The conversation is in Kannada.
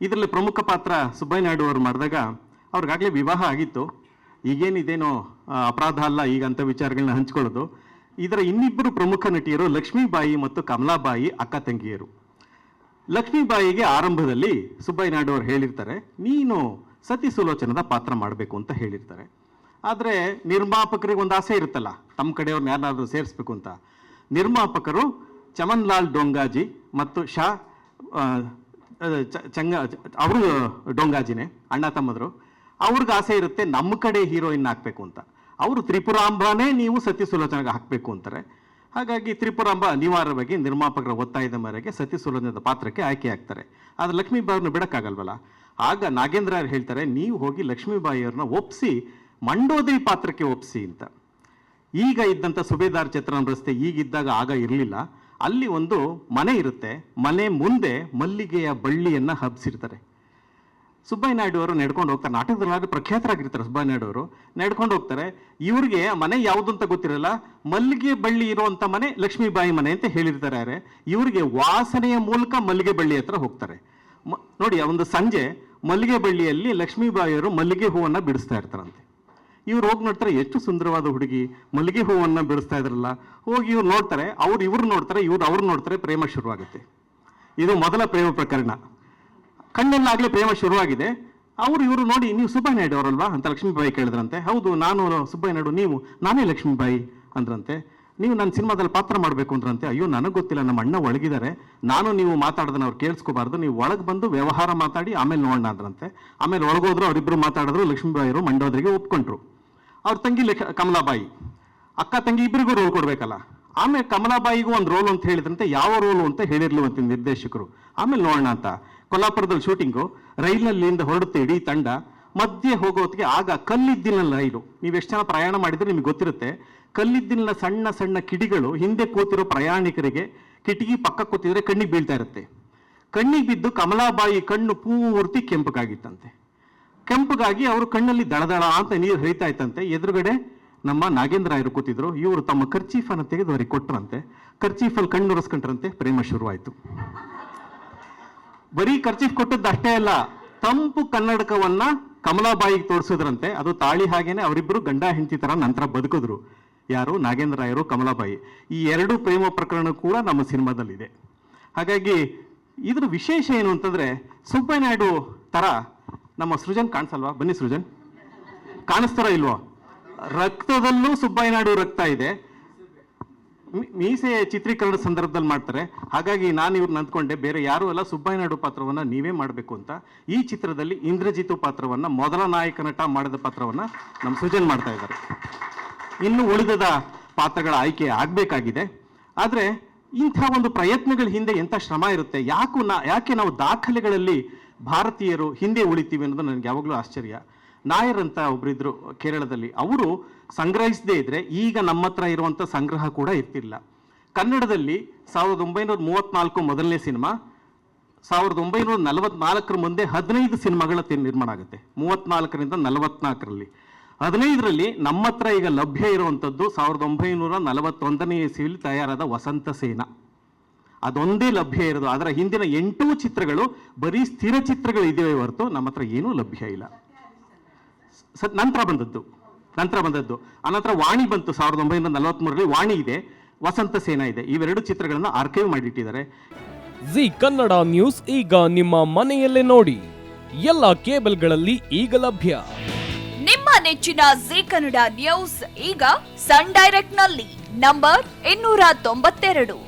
ಇದರಲ್ಲಿ ಪ್ರಮುಖ ಪಾತ್ರ ಸುಬ್ಬಯ್ಯ ನಾಯ್ಡು ಅವರು ಮಾಡಿದಾಗ ಅವ್ರಿಗಾಗಲೇ ವಿವಾಹ ಆಗಿತ್ತು. ಈಗೇನಿದೇನೋ ಅಪರಾಧ ಅಲ್ಲ ಈಗ ಅಂತ ವಿಚಾರಗಳನ್ನ ಹಂಚ್ಕೊಳ್ಳೋದು. ಇದರ ಇನ್ನಿಬ್ಬರು ಪ್ರಮುಖ ನಟಿಯರು ಲಕ್ಷ್ಮೀಬಾಯಿ ಮತ್ತು ಕಮಲಾಬಾಯಿ ಅಕ್ಕ ತಂಗಿಯರು. ಲಕ್ಷ್ಮೀಬಾಯಿಗೆ ಆರಂಭದಲ್ಲಿ ಸುಬ್ಬಯ್ಯ ನಾಯ್ಡು ಅವರು ಹೇಳಿರ್ತಾರೆ, ನೀನು ಸತಿ ಸುಲೋಚನದ ಪಾತ್ರ ಮಾಡಬೇಕು ಅಂತ ಹೇಳಿರ್ತಾರೆ. ಆದರೆ ನಿರ್ಮಾಪಕರಿಗೆ ಒಂದು ಆಸೆ ಇರುತ್ತಲ್ಲ ತಮ್ಮ ಕಡೆಯವ್ರನ್ನ ಯಾರನ್ನಾದರೂ ಸೇರಿಸ್ಬೇಕು ಅಂತ. ನಿರ್ಮಾಪಕರು ಚಮನ್ಲಾಲ್ ಡೊಂಗಾಜಿ ಮತ್ತು ಶಾ ಚಂಗ, ಅವರು ಡೊಂಗಾಜಿನೆ, ಅಣ್ಣ ತಮ್ಮದ್ರು. ಅವ್ರಿಗೆ ಆಸೆ ಇರುತ್ತೆ ನಮ್ಮ ಕಡೆ ಹೀರೋಯಿನ್ ಹಾಕ್ಬೇಕು ಅಂತ. ಅವರು ತ್ರಿಪುರಾಂಬಾನೇ ನೀವು ಸತಿ ಸುಲೋಚನೆಗೆ ಹಾಕಬೇಕು ಅಂತಾರೆ. ಹಾಗಾಗಿ ತ್ರಿಪುರಾಂಬ ಅನಿವಾರ್ಯವಾಗಿ ನಿರ್ಮಾಪಕರ ಒತ್ತಾಯದ ಮೇರೆಗೆ ಸತಿ ಸುಲೋಚನದ ಪಾತ್ರಕ್ಕೆ ಆಯ್ಕೆ ಆಗ್ತಾರೆ. ಆದರೆ ಲಕ್ಷ್ಮೀಬಾಯಿಯವ್ರನ್ನ ಬಿಡೋಕ್ಕಾಗಲ್ವಲ್ಲ? ಆಗ ನಾಗೇಂದ್ರ ಅವ್ರು ಹೇಳ್ತಾರೆ, ನೀವು ಹೋಗಿ ಲಕ್ಷ್ಮೀಬಾಯಿಯವ್ರನ್ನ ಒಪ್ಸಿ, ಮಂಡೋದರಿ ಪಾತ್ರಕ್ಕೆ ಒಪ್ಸಿ ಅಂತ. ಈಗ ಇದ್ದಂಥ ಸುಬೇದಾರ್ ಚಿತ್ರಣ ರಸ್ತೆ ಈಗಿದ್ದಾಗ ಆಗ ಇರಲಿಲ್ಲ. ಅಲ್ಲಿ ಒಂದು ಮನೆ ಇರುತ್ತೆ. ಮನೆ ಮುಂದೆ ಮಲ್ಲಿಗೆಯ ಬಳ್ಳಿಯನ್ನು ಹಬ್ಬಿಸಿರ್ತಾರೆ ಸುಬ್ಬಯ್ಯ ನಾಯ್ಡು ಅವರು ನಡ್ಕೊಂಡು ಹೋಗ್ತಾರೆ. ನಾಟಕದಲ್ಲಿ ಪ್ರಖ್ಯಾತರಾಗಿರ್ತಾರೆ ಸುಬ್ಬಯ್ಯ ನಾಯ್ಡು ಅವರು. ನಡ್ಕೊಂಡು ಹೋಗ್ತಾರೆ. ಇವ್ರಿಗೆ ಮನೆ ಯಾವುದು ಅಂತ ಗೊತ್ತಿರಲ್ಲ? ಮಲ್ಲಿಗೆ ಬಳ್ಳಿ ಇರುವಂಥ ಮನೆ ಲಕ್ಷ್ಮೀಬಾಯಿ ಮನೆ ಅಂತ ಹೇಳಿರ್ತಾರೆ ಇವರಿಗೆ ವಾಸನೆಯ ಮೂಲಕ ಮಲ್ಲಿಗೆ ಬಳ್ಳಿ ಹತ್ರ ಹೋಗ್ತಾರೆ. ನೋಡಿ ಒಂದು ಸಂಜೆ ಮಲ್ಲಿಗೆ ಬಳ್ಳಿಯಲ್ಲಿ ಲಕ್ಷ್ಮೀಬಾಯಿಯವರು ಮಲ್ಲಿಗೆ ಹೂವನ್ನು ಬಿಡಿಸ್ತಾ ಇರ್ತಾರಂತೆ. ಇವ್ರು ಹೋಗಿ ನೋಡ್ತಾರೆ ಎಷ್ಟು ಸುಂದರವಾದ ಹುಡುಗಿ. ಮಲ್ಲಿಗೆ ಹೂವನ್ನ ಬೆಳೆಸ್ತಾ ಇದ್ರಲ್ಲ. ಹೋಗಿ ಇವ್ರು ನೋಡ್ತಾರೆ, ಅವ್ರು ಇವ್ರು ನೋಡ್ತಾರೆ, ಇವ್ರು ಅವ್ರು ನೋಡ್ತಾರೆ ಪ್ರೇಮ ಶುರುವಾಗುತ್ತೆ. ಇದು ಮೊದಲ ಪ್ರೇಮ ಪ್ರಕರಣ. ಕಣ್ಣಲ್ಲಾಗಲೇ ಪ್ರೇಮ ಶುರುವಾಗಿದೆ. ಅವರು ಇವರು ನೋಡಿ, ನೀವು ಸುಬ್ಬಯ್ಯ ನಾಯ್ಡು ಅವರಲ್ವಾ? ಅಂತ ಲಕ್ಷ್ಮೀಬಾಯಿ ಕೇಳಿದ್ರಂತೆ. ಹೌದು, ನಾನು ಸುಬ್ಬಯ್ಯ ನಾಯ್ಡು ನೀವು, ನಾನೇ ಲಕ್ಷ್ಮೀಬಾಯಿ, ಅಂದ್ರಂತೆ. ನೀವು ನನ್ನ ಸಿನಿಮಾದಲ್ಲಿ ಪಾತ್ರ ಮಾಡಬೇಕು, ಅಂದ್ರಂತೆ. ಅಯ್ಯೋ, ನನಗೆ ಗೊತ್ತಿಲ್ಲ, ನಮ್ಮ ಅಣ್ಣ ಒಳಗಿದ್ದಾರೆ. ನಾನು ನೀವು ಮಾತಾಡೋದನ್ನ ಅವ್ರು ಕೇಳಿಸ್ಕೋಬಾರ್ದು. ನೀವು ಒಳಗೆ ಬಂದು ವ್ಯವಹಾರ ಮಾತಾಡಿ, ಆಮೇಲೆ ನೋಡೋಣ, ಅಂದ್ರಂತೆ. ಆಮೇಲೆ ಒಳಗೋದ್ರು ಅವರಿಬ್ಬರು ಮಾತಾಡಿದ್ರು, ಲಕ್ಷ್ಮೀಬಾಯಿಯವರು ಮಂಡೋದ್ರಿಗೆ ಒಪ್ಕೊಂಡ್ರು. ಅವ್ರ ತಂಗಿ ಲೆಖ ಕಮಲಾಬಾಯಿ. ಅಕ್ಕ, ತಂಗಿ ಇಬ್ಬರಿಗೂ ರೋಲ್ ಕೊಡಬೇಕಲ್ಲ. ಆಮೇಲೆ ಕಮಲಾಬಾಯಿಗೂ ಒಂದು ರೋಲ್ ಅಂತ ಹೇಳಿದ್ರಂತೆ, ಯಾವ ರೋಲು ಅಂತ ಹೇಳಿರ್ಲಿವಂತೆ ನಿರ್ದೇಶಕರು. ಆಮೇಲೆ ನೋಡೋಣ ಅಂತ. ಕೊಲ್ಲಾಪುರದಲ್ಲಿ ಶೂಟಿಂಗು ರೈಲಿನಲ್ಲಿಂದ ಹೊರಡುತ್ತೆ ಇಡೀ ತಂಡ, ಮಧ್ಯೆ ಹೋಗೋತ್ತಿಗೆ ಆಗ ಕಲ್ಲಿದ್ದಿನ ರೈಲು. ನೀವು ಎಷ್ಟು ಜನ ಪ್ರಯಾಣ ಮಾಡಿದ್ರೆ ನಿಮಗೆ ಗೊತ್ತಿರುತ್ತೆ. ಕಲ್ಲಿದ್ದಿನ ಸಣ್ಣ ಸಣ್ಣ ಕಿಡಿಗಳು ಹಿಂದೆ ಕೂತಿರೋ ಪ್ರಯಾಣಿಕರಿಗೆ ಕಿಟಕಿ ಪಕ್ಕ ಕೂತಿದ್ರೆ ಕಣ್ಣಿಗೆ ಬೀಳ್ತಾ ಇರುತ್ತೆ. ಕಣ್ಣಿಗೆ ಬಿದ್ದು ಕಮಲಾಬಾಯಿ ಕಣ್ಣು ಪೂರ್ತಿ ಕೆಂಪಗಾಗಿತ್ತಂತೆ. ಕೆಂಪಗಾಗಿ ಅವರು ಕಣ್ಣಲ್ಲಿ ದಳದಳ ಅಂತ ನೀರು ಹರಿತಾ ಇತ್ತಂತೆ. ಎದುರುಗಡೆ ನಮ್ಮ ನಾಗೇಂದ್ರ ರಾಯರು ಕೂತಿದ್ರು, ಇವರು ತಮ್ಮ ಖರ್ಚೀಫನ್ನು ತೆಗೆದು ಅವರಿಗೆ ಕೊಟ್ಟರಂತೆ ಖರ್ಚೀಫಲ್ಲಿ ಕಣ್ಣು ಒರೆಸ್ಕೊಂಡ್ರಂತೆ, ಪ್ರೇಮ ಶುರುವಾಯಿತು. ಬರೀ ಖರ್ಚೀಫ್ ಕೊಟ್ಟದ್ದು ಅಷ್ಟೇ ಅಲ್ಲ, ತಂಪು ಕನ್ನಡಕವನ್ನ ಕಮಲಾಬಾಯಿಗೆ ತೋರಿಸಿದ್ರಂತೆ. ಅದು ತಾಳಿ ಹಾಗೇನೆ ಅವರಿಬ್ಬರು ಗಂಡ ಹೆಂಡತಿ ತರ ನಂತರ ಬದುಕಿದ್ರು. ಯಾರು? ನಾಗೇಂದ್ರ ರಾಯರು ಕಮಲಾಬಾಯಿ. ಈ ಎರಡು ಪ್ರೇಮ ಪ್ರಕರಣ ಕೂಡ ನಮ್ಮ ಸಿನಿಮಾದಲ್ಲಿದೆ. ಹಾಗಾಗಿ ಇದ್ರ ವಿಶೇಷ ಏನು ಅಂತಂದ್ರೆ ಸುಬ್ಬಯ್ಯ ನಾಯ್ಡು ತರ ನಮ್ಮ ಸೃಜನ್ ಕಾಣಿಸಲ್ವಾ? ಬನ್ನಿ ಸೃಜನ್. ಕಾಣಿಸ್ತಾರ ಇಲ್ವಾ? ರಕ್ತದಲ್ಲೂ ಸುಬ್ಬಯ್ಯನಾಡು ರಕ್ತ ಇದೆ. ಮೀಸೆ ಚಿತ್ರೀಕರಣದ ಸಂದರ್ಭದಲ್ಲಿ ಮಾಡ್ತಾರೆ. ಹಾಗಾಗಿ ನಾನು ಇವ್ರನ್ನ ಅಂದ್ಕೊಂಡೆ, ಬೇರೆ ಯಾರು ಅಲ್ಲ, ಸುಬ್ಬಯ್ಯನಾಡು ಪಾತ್ರವನ್ನ ನೀವೇ ಮಾಡಬೇಕು ಅಂತ. ಈ ಚಿತ್ರದಲ್ಲಿ ಇಂದ್ರಜಿತು ಪಾತ್ರವನ್ನ, ಮೊದಲ ನಾಯಕ ನಟ ಮಾಡಿದ ಪಾತ್ರವನ್ನ ನಮ್ಮ ಸೃಜನ್ ಮಾಡ್ತಾ ಇದ್ದಾರೆ. ಇನ್ನು ಉಳಿದದ ಪಾತ್ರಗಳ ಆಯ್ಕೆ ಆಗಬೇಕಾಗಿದೆ. ಆದರೆ ಇಂಥ ಒಂದು ಪ್ರಯತ್ನಗಳ ಹಿಂದೆ ಎಂಥ ಶ್ರಮ ಇರುತ್ತೆ? ಯಾಕೂ ನಾ, ಯಾಕೆ ನಾವು ದಾಖಲೆಗಳಲ್ಲಿ ಭಾರತೀಯರು ಹಿಂದೆ ಉಳಿತೀವಿ ಅನ್ನೋದು ನನಗೆ ಯಾವಾಗಲೂ ಆಶ್ಚರ್ಯ. ನಾಯರ್ ಅಂತ ಒಬ್ಬರಿದ್ದರು ಕೇರಳದಲ್ಲಿ, ಅವರು ಸಂಗ್ರಹಿಸದೇ ಇದ್ದರೆ ಈಗ ನಮ್ಮ ಹತ್ರ ಇರುವಂಥ ಸಂಗ್ರಹ ಕೂಡ ಇರ್ತಿಲ್ಲ. ಕನ್ನಡದಲ್ಲಿ ಸಾವಿರದ ಒಂಬೈನೂರ ಮೂವತ್ನಾಲ್ಕು ಮೊದಲನೇ ಸಿನಿಮಾ, ಸಾವಿರದ ಒಂಬೈನೂರ ನಲವತ್ನಾಲ್ಕರ ಮುಂದೆ ಹದಿನೈದು ಸಿನಿಮಾಗಳ ನಿರ್ಮಾಣ ಆಗುತ್ತೆ. ಮೂವತ್ನಾಲ್ಕರಿಂದ ನಲವತ್ನಾಲ್ಕರಲ್ಲಿ. ಹದಿನೈದರಲ್ಲಿ ನಮ್ಮ ಹತ್ರ ಈಗ ಲಭ್ಯ ಇರುವಂಥದ್ದು ಸಾವಿರದ ಒಂಬೈನೂರ ನಲವತ್ತೊಂದನೇ ಇಸವಿಯಲ್ಲಿ ತಯಾರಾದ ವಸಂತ ಸೇನ. ಅದೊಂದೇ ಲಭ್ಯ ಇರೋದು. ಅದರ ಹಿಂದಿನ ಎಂಟು ಚಿತ್ರಗಳು ಬರೀ ಸ್ಥಿರ ಚಿತ್ರಗಳು ಇದೆಯೇ ಹೊರತು ನಮ್ಮ ಹತ್ರ ಏನೂ ಲಭ್ಯ ಇಲ್ಲ. ಸ ನಂತರ ಬಂದದ್ದು. ನಂತರ ಬಂದದ್ದು. ಅನಂತರ ವಾಣಿ ಬಂತು. ಸಾವಿರದ ಒಂಬೈನೂರ ನಲವತ್ತ್ಮೂರರಲ್ಲಿ ವಾಣಿ ಇದೆ ವಸಂತ ಸೇನಾ ಇದೆ. ಇವೆರಡು ಚಿತ್ರಗಳನ್ನು ಆರ್ಕೈವ್ ಮಾಡಿಟ್ಟಿದ್ದಾರೆ. ಜಿ ಕನ್ನಡ ನ್ಯೂಸ್ ಈಗ ನಿಮ್ಮ ಮನೆಯಲ್ಲೇ ನೋಡಿ. ಎಲ್ಲ ಕೇಬಲ್ಗಳಲ್ಲಿ ಈಗ ಲಭ್ಯ. ನಿಮ್ಮ ನೆಚ್ಚಿನ ಜಿ ಕನ್ನಡ ನ್ಯೂಸ್ ಈಗ ಸನ್ ಡೈರೆಕ್ಟ್ನಲ್ಲಿ ನಂಬರ್ ಇನ್ನೂರ ತೊಂಬತ್ತೆರಡು.